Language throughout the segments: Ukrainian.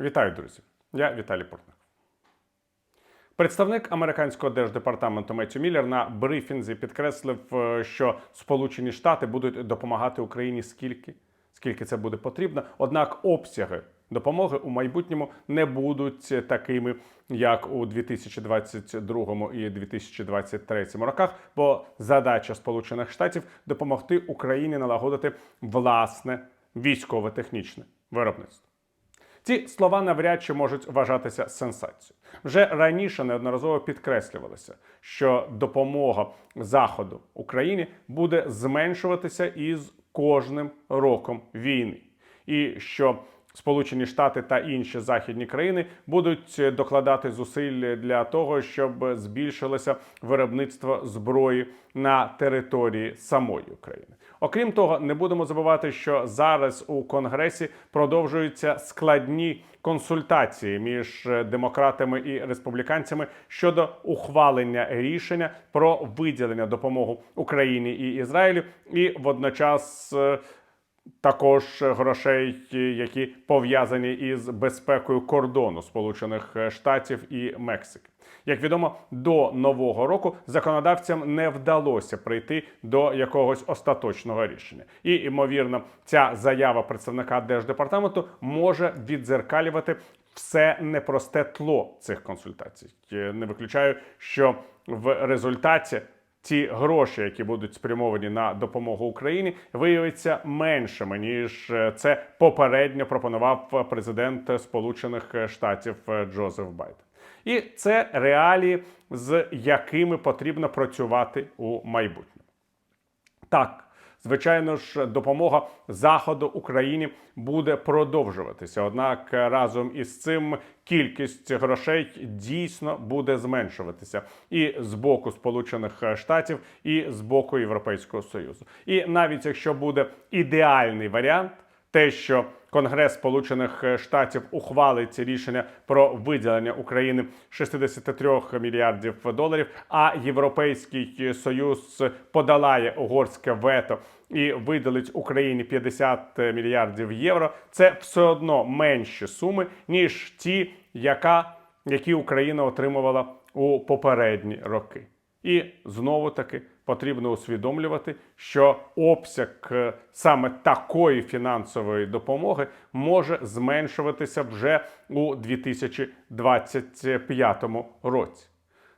Вітаю, друзі! Я Віталій Портник. Представник американського держдепартаменту Меттю Міллер на брифінзі підкреслив, е, що Сполучені Штати будуть допомагати Україні скільки, скільки це буде потрібно. Однак обсяги допомоги у майбутньому не будуть такими, як у 2022 і 2023 роках. Бо задача Сполучених Штатів допомогти Україні налагодити власне військово-технічне виробництво. Ці слова навряд чи можуть вважатися сенсацією. Вже раніше неодноразово підкреслювалося, що допомога Заходу Україні буде зменшуватися із кожним роком війни, і що Сполучені Штати та інші західні країни будуть докладати зусиль для того, щоб збільшилося виробництво зброї на території самої України. Окрім того, не будемо забувати, що зараз у Конгресі продовжуються складні консультації між демократами і республіканцями щодо ухвалення рішення про виділення допомоги Україні і Ізраїлю, і водночас. Е, також грошей, які пов'язані із безпекою кордону Сполучених Штатів і Мексики. Як відомо, до нового року законодавцям не вдалося прийти до якогось остаточного рішення, і ймовірно, ця заява представника держдепартаменту може віддзеркалювати все непросте тло цих консультацій. Не виключаю, що в результаті ті гроші, які будуть спрямовані на допомогу Україні, виявиться меншими ніж е, це попередньо пропонував президент Сполучених Штатів Джозеф Байден. І це реалії, з якими потрібно працювати у майбутньому. Так, звичайно ж, допомога Заходу Україні буде продовжуватися. Однак разом із цим кількість грошей дійсно буде зменшуватися і з боку Сполучених Штатів, і з боку Європейського Союзу. І навіть якщо буде ідеальний варіант, те, що Конгрес Сполучених Штатів ухвалить рішення про виділення України 63 мільярдів доларів, а Європейський Союз подолає угорське вето і виділить Україні 50 мільярдів євро. Це все одно менші суми ніж ті, яка, які Україна отримувала у попередні роки. І знову таки потрібно усвідомлювати, що обсяг е, саме такої фінансової допомоги може зменшуватися вже у 2025 році.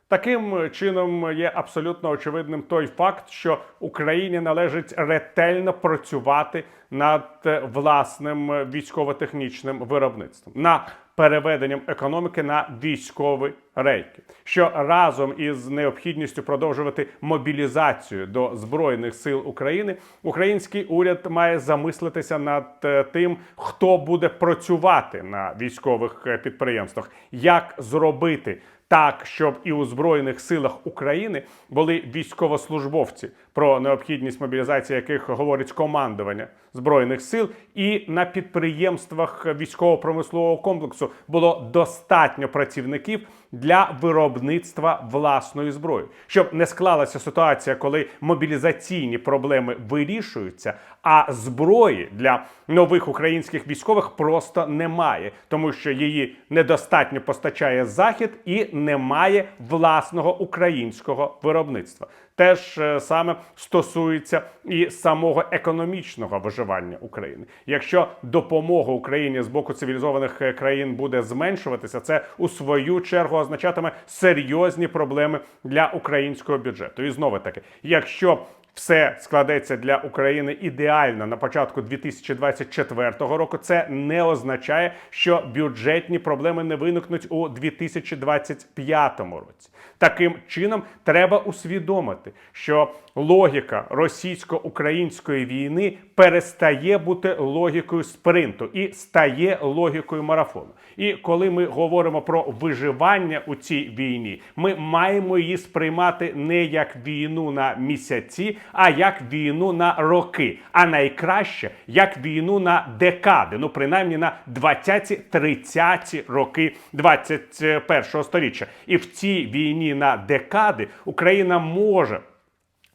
Таким чином є абсолютно очевидним той факт, що Україні належить ретельно працювати над е, власним військово-технічним виробництвом, на переведенням економіки на військові рейки, що разом із необхідністю продовжувати мобілізацію до збройних сил України, український уряд має замислитися над е, тим, хто буде працювати на військових е, підприємствах, як зробити так, щоб і у збройних силах України були військовослужбовці, про необхідність мобілізації яких говорить командування збройних сил, і на підприємствах військово-промислового комплексу було достатньо працівників для виробництва власної зброї, щоб не склалася ситуація, коли мобілізаційні проблеми вирішуються, а зброї для нових українських військових просто немає, тому що її недостатньо постачає захід і немає власного українського виробництва. Теж е, саме стосується і самого економічного виживання України. Якщо допомога Україні з боку цивілізованих е, країн буде зменшуватися, це у свою чергу означатиме серйозні проблеми для українського бюджету. І знову таки, якщо все складеться для України ідеально на початку 2024 року. Це не означає, що бюджетні проблеми не виникнуть у 2025 році. Таким чином, треба усвідомити, що логіка російсько-української війни перестає бути логікою спринту і стає логікою марафону. І коли ми говоримо про виживання у цій війні, ми маємо її сприймати не як війну на місяці, а як війну на роки. А найкраще як війну на декади, ну принаймні на 20-30 роки 21 століття. І в цій війні на декади Україна може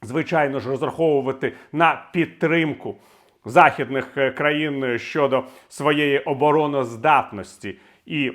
звичайно ж розраховувати на підтримку західних е, країн щодо своєї обороноздатності і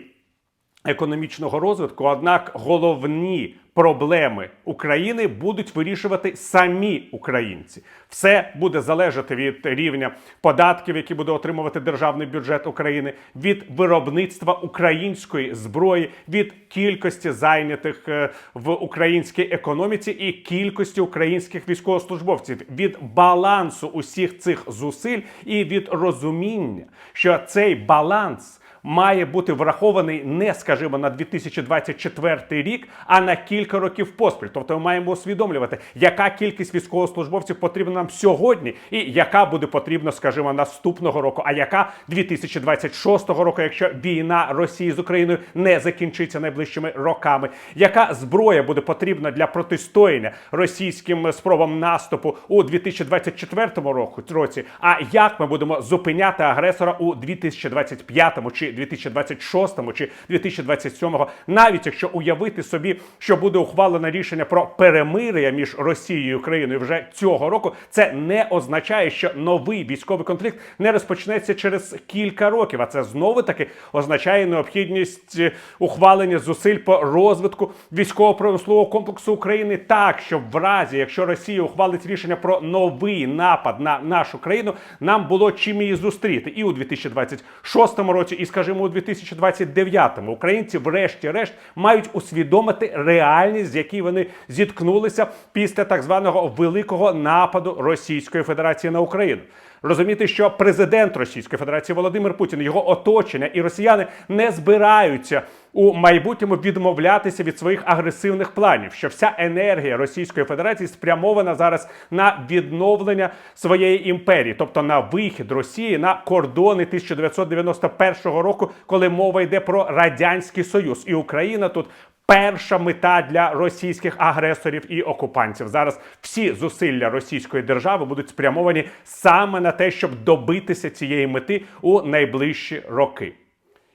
економічного розвитку. Однак головні проблеми України будуть вирішувати самі українці. Все буде залежати від рівня податків, які буде отримувати державний бюджет України, від виробництва української зброї, від кількості зайнятих е, в українській економіці і кількості українських військовослужбовців, від балансу усіх цих зусиль і від розуміння, що цей баланс має бути врахований не, скажімо, на 2024 рік, а на кілька років поспіль. Тобто ми маємо усвідомлювати, яка кількість військовослужбовців потрібна нам сьогодні, і яка буде потрібна, скажімо, наступного року, а яка 2026 року, якщо війна Росії з Україною не закінчиться найближчими роками, яка зброя буде потрібна для протистояння російським спробам наступу у 2024 року році, а як ми будемо зупиняти агресора у 2025 чи 2026 чи 2027, навіть якщо уявити собі, що буде ухвалено рішення про перемир'я між Росією і Україною вже цього року, це не означає, що новий військовий конфлікт не розпочнеться через кілька років. А це знову таки означає необхідність е, ухвалення зусиль по розвитку військово-промислового комплексу України. Так, щоб в разі, якщо Росія ухвалить рішення про новий напад на нашу країну, нам було чим її зустріти. І у 2026 році, і скажімо, у 2029 українці, врешті-решт, мають усвідомити реальність, з якій вони зіткнулися після так званого великого нападу Російської Федерації на Україну. Розуміти, що президент Російської Федерації Володимир Путін, його оточення і росіяни не збираються у майбутньому відмовлятися від своїх агресивних планів. Що вся енергія Російської Федерації спрямована зараз на відновлення своєї імперії, тобто на вихід Росії на кордони 1991 року, коли мова йде про радянський союз, і Україна тут перша мета для російських агресорів і окупантів. Зараз всі зусилля російської держави будуть спрямовані саме на те, щоб добитися цієї мети у найближчі роки.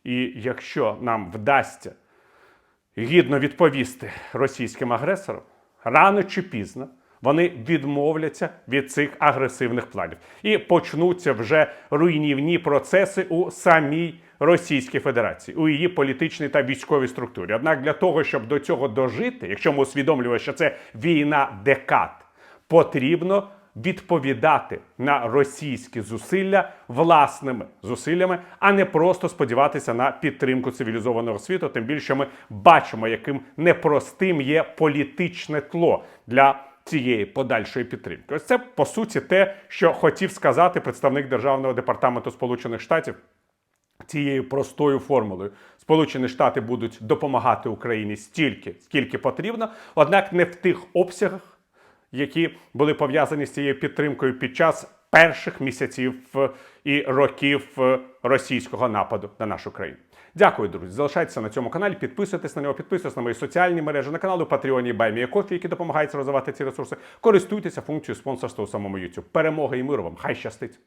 І якщо нам вдасться гідно відповісти російським агресорам, рано чи пізно вони відмовляться від цих агресивних планів і почнуться вже руйнівні процеси у самій Російській Федерації, у її політичній та військовій структурі. Однак для того, щоб до цього дожити, якщо ми усвідомлюємо, що це війна декад, потрібно відповідати на російські зусилля власними зусиллями, а не просто сподіватися на підтримку цивілізованого світу. Тим більше ми бачимо, яким непростим є політичне тло для цієї подальшої підтримки. Ось це по суті те, що хотів сказати представник державного департаменту Сполучених Штатів. Цією простою формулою Сполучені Штати будуть допомагати Україні стільки, скільки потрібно, однак не в тих обсягах, які були пов'язані з цією підтримкою під час перших місяців е, і років е, російського нападу на нашу країну. Дякую, друзі. Залишайтеся на цьому каналі, підписуйтесь на нього, підписуйтесь на мої соціальні мережі, на канали Патреоні Баймія які допомагають розвивати ці ресурси. Користуйтеся функцією спонсорства у самому YouTube. Перемоги і миру вам! Хай щастить!